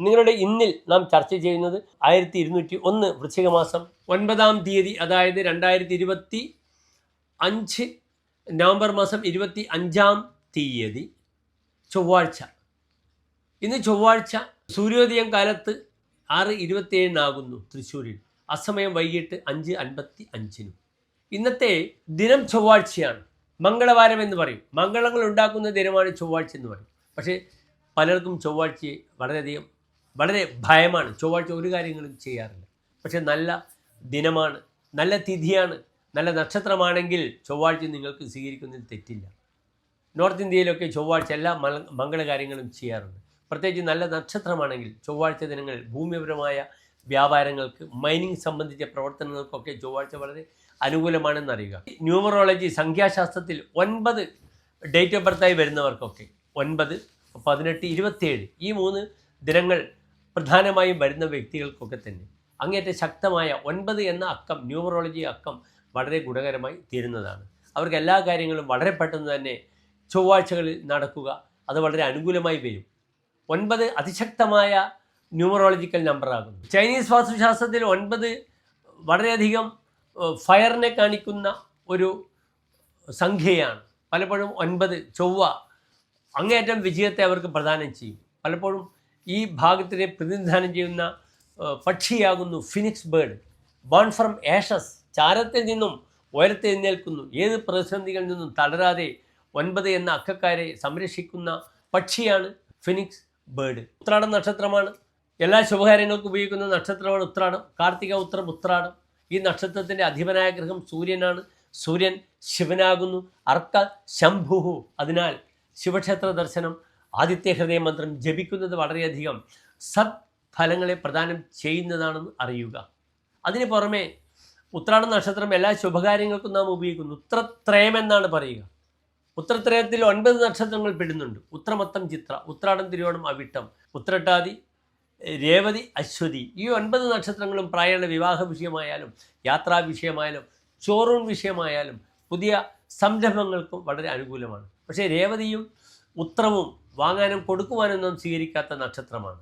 നിങ്ങളുടെ ഇന്നിൽ നാം ചർച്ച ചെയ്യുന്നത് ആയിരത്തി ഇരുന്നൂറ്റി ഒന്ന് വൃശ്ചികമാസം ഒൻപതാം തീയതി അതായത് രണ്ടായിരത്തി ഇരുപത്തി അഞ്ച് നവംബർ മാസം ഇരുപത്തി അഞ്ചാം തീയതി ചൊവ്വാഴ്ച. ഇന്ന് ചൊവ്വാഴ്ച സൂര്യോദയം കാലത്ത് ആറ് ഇരുപത്തിയേഴിനാകുന്നു തൃശ്ശൂരിൽ. അസമയം വൈകിട്ട് അഞ്ച് അൻപത്തി അഞ്ചിനും ഇന്നത്തെ ദിനം ചൊവ്വാഴ്ചയാണ്. മംഗളവാരം എന്ന് പറയും. മംഗളങ്ങൾ ഉണ്ടാക്കുന്ന ദിനമാണ് ചൊവ്വാഴ്ച എന്ന് പറയും. പക്ഷേ പലർക്കും ചൊവ്വാഴ്ചയെ വളരെയധികം വളരെ ഭയമാണ്. ചൊവ്വാഴ്ച ഒരു കാര്യങ്ങളും ചെയ്യാറില്ല. പക്ഷെ നല്ല ദിനമാണ് നല്ല തിഥിയാണ് നല്ല നക്ഷത്രമാണെങ്കിൽ ചൊവ്വാഴ്ച നിങ്ങൾക്ക് സ്വീകരിക്കുന്നതിൽ തെറ്റില്ല. നോർത്ത് ഇന്ത്യയിലൊക്കെ ചൊവ്വാഴ്ച എല്ലാ മംഗളകാര്യങ്ങളും ചെയ്യാറുണ്ട്. പ്രത്യേകിച്ച് നല്ല നക്ഷത്രമാണെങ്കിൽ ചൊവ്വാഴ്ച ദിനങ്ങൾ ഭൂമിപരമായ വ്യാപാരങ്ങൾക്ക് മൈനിങ് സംബന്ധിച്ച പ്രവർത്തനങ്ങൾക്കൊക്കെ ചൊവ്വാഴ്ച വളരെ അനുകൂലമാണെന്ന് അറിയുക ന്യൂമറോളജി സംഖ്യാശാസ്ത്രത്തിൽ ഒൻപത് ഡേറ്റ് ഓഫ് ബർത്തായി വരുന്നവർക്കൊക്കെ ഒൻപത് പതിനെട്ട് ഇരുപത്തിയേഴ് ഈ മൂന്ന് ദിനങ്ങൾ പ്രധാനമായും വരുന്ന വ്യക്തികൾക്കൊക്കെ തന്നെ അങ്ങേറ്റ ശക്തമായ ഒൻപത് എന്ന അക്കം ന്യൂമറോളജി അക്കം വളരെ ഗുണകരമായി തീരുന്നതാണ്. അവർക്ക് എല്ലാ കാര്യങ്ങളും വളരെ പെട്ടെന്ന് തന്നെ ചൊവ്വാഴ്ചകളിൽ നടക്കുക അത് വളരെ അനുകൂലമായി വരും. ഒൻപത് അതിശക്തമായ ന്യൂമറോളജിക്കൽ നമ്പറാകുന്നു. ചൈനീസ് വാസ്തുശാസ്ത്രത്തിൽ ഒൻപത് വളരെയധികം ഫയറിനെ കാണിക്കുന്ന ഒരു സംഖ്യയാണ്. പലപ്പോഴും ഒൻപത് ചൊവ്വ അങ്ങേയറ്റം വിജയത്തെ അവർക്ക് പ്രദാനം ചെയ്യും. പലപ്പോഴും ഈ ഭാഗത്തിനെ പ്രതിനിധാനം ചെയ്യുന്ന പക്ഷിയാകുന്നു phoenix bird. Born from ashes ചാരത്തിൽ നിന്നും ഉയരത്തെഴുന്നേൽക്കുന്നു ഏത് പ്രതിസന്ധികളിൽ നിന്നും തളരാതെ ഒൻപത് എന്ന അക്കക്കാരെ സംരക്ഷിക്കുന്ന പക്ഷിയാണ് ഫിനിക്സ് ബേർഡ്. ഉത്രാടം നക്ഷത്രമാണ്. എല്ലാ ശുഭകാര്യങ്ങൾക്കും ഉപയോഗിക്കുന്ന നക്ഷത്രമാണ് ഉത്രാടം. കാർത്തിക ഉത്രം ഉത്രാടം. ഈ നക്ഷത്രത്തിന്റെ അധിപനായ ഗ്രഹം സൂര്യനാണ്. സൂര്യൻ ശിവനാകുന്നു. അർക്ക ശംഭുഹു. അതിനാൽ ശിവക്ഷേത്ര ദർശനം ആദിത്യ ഹൃദയ മന്ത്രം ജപിക്കുന്നത് വളരെയധികം സത്ഫലങ്ങളെ പ്രദാനം ചെയ്യുന്നതാണെന്ന് അറിയുക. അതിന് പുറമെ ഉത്രാട നക്ഷത്രം എല്ലാ ശുഭകാര്യങ്ങൾക്കും നാം ഉപയോഗിക്കുന്നു. ഉത്രത്രയം എന്നാണ് പറയുക. ഉത്രത്രയത്തിൽ ഒൻപത് നക്ഷത്രങ്ങൾ പെടുന്നുണ്ട്. ഉത്രമത്തം ചിത്ര ഉത്രാടം തിരുവോണം അവിട്ടം ഉത്രട്ടാതി രേവതി അശ്വതി. ഈ ഒൻപത് നക്ഷത്രങ്ങളും പ്രായണ വിവാഹ വിഷയമായാലും യാത്രാ വിഷയമായാലും ചോറൂൺ വിഷയമായാലും പുതിയ സംരംഭങ്ങൾക്കും വളരെ അനുകൂലമാണ്. പക്ഷേ രേവതിയും ഉത്രവും വാങ്ങാനും കൊടുക്കുവാനും നാം സ്വീകരിക്കാത്ത നക്ഷത്രമാണ്.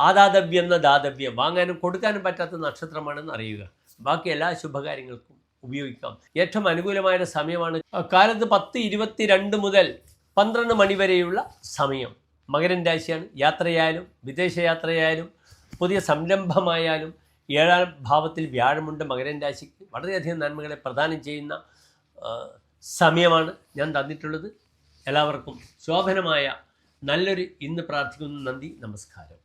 ആദാതവ്യം എന്ന ദാതവ്യം വാങ്ങാനും കൊടുക്കാനും പറ്റാത്ത നക്ഷത്രമാണെന്ന് അറിയുക. ബാക്കി എല്ലാ ശുഭകാര്യങ്ങൾക്കും ഉപയോഗിക്കാം. ഏറ്റവും അനുകൂലമായ സമയമാണ് കാലത്ത് പത്ത് ഇരുപത്തിരണ്ട് മുതൽ പന്ത്രണ്ട് മണി വരെയുള്ള സമയം. മകരൻ രാശിയാണ്. യാത്രയായാലും വിദേശയാത്രയായാലും പുതിയ സംരംഭമായാലും ഏഴാം ഭാവത്തിൽ വ്യാഴമുണ്ട് മകരൻ രാശിക്ക്. വളരെയധികം നന്മകളെ പ്രദാനം ചെയ്യുന്ന സമയമാണ് ഞാൻ തന്നിട്ടുള്ളത്. എല്ലാവർക്കും ശോഭനമായ നല്ലൊരു ഇന്ന് പ്രാർത്ഥിക്കുന്നു. നന്ദി നമസ്കാരം.